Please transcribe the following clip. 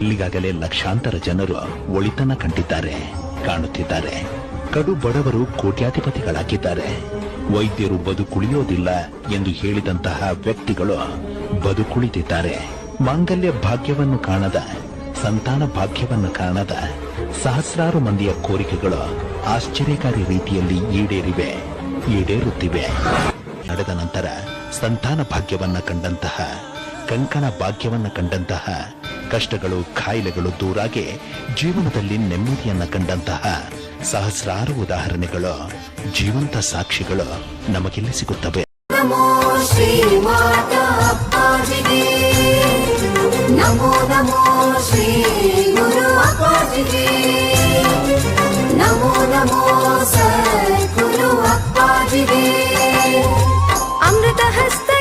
ಇಲ್ಲಿಗಾಗಲೇ ಲಕ್ಷಾಂತರ ಜನರು ಒಳಿತನ ಕಂಡಿದ್ದಾರೆ, ಕಾಣುತ್ತಿದ್ದಾರೆ. ಕಡು ಬಡವರು ಕೋಟ್ಯಾಧಿಪತಿಗಳಾಗಿದ್ದಾರೆ. ವೈದ್ಯರು ಬದುಕುಳಿಯೋದಿಲ್ಲ ಎಂದು ಹೇಳಿದಂತಹ ವ್ಯಕ್ತಿಗಳು ಬದುಕುಳಿದಿದ್ದಾರೆ. ಮಾಂಗಲ್ಯ ಭಾಗ್ಯವನ್ನು ಕಾಣದ, ಸಂತಾನ ಭಾಗ್ಯವನ್ನು ಕಾಣದ ಸಹಸ್ರಾರು ಮಂದಿಯ ಕೋರಿಕೆಗಳು ಆಶ್ಚರ್ಯಕಾರಿ ರೀತಿಯಲ್ಲಿ ಈಡೇರಿವೆ, ಈಡೇರುತ್ತಿವೆ. ನಡೆದ ನಂತರ ಸಂತಾನ ಭಾಗ್ಯವನ್ನ ಕಂಡಂತಹ, ಕಂಕಣ ಭಾಗ್ಯವನ್ನ ಕಂಡಂತಹ ಕಷ್ಟಗಳು ಖಾಯಿಲೆಗಳು ದೂರಾಗಿ ಜೀವನದಲ್ಲಿ ನೆಮ್ಮದಿಯನ್ನ ಕಂಡಂತಹ ಸಹಸ್ರಾರು ಉದಾಹರಣೆಗಳು ಜೀವಂತ ಸಾಕ್ಷಿಗಳು ನಮಗೆಲ್ಲಿ ಸಿಗುತ್ತವೆ? ಅಮೃತ ಹಸ್ತ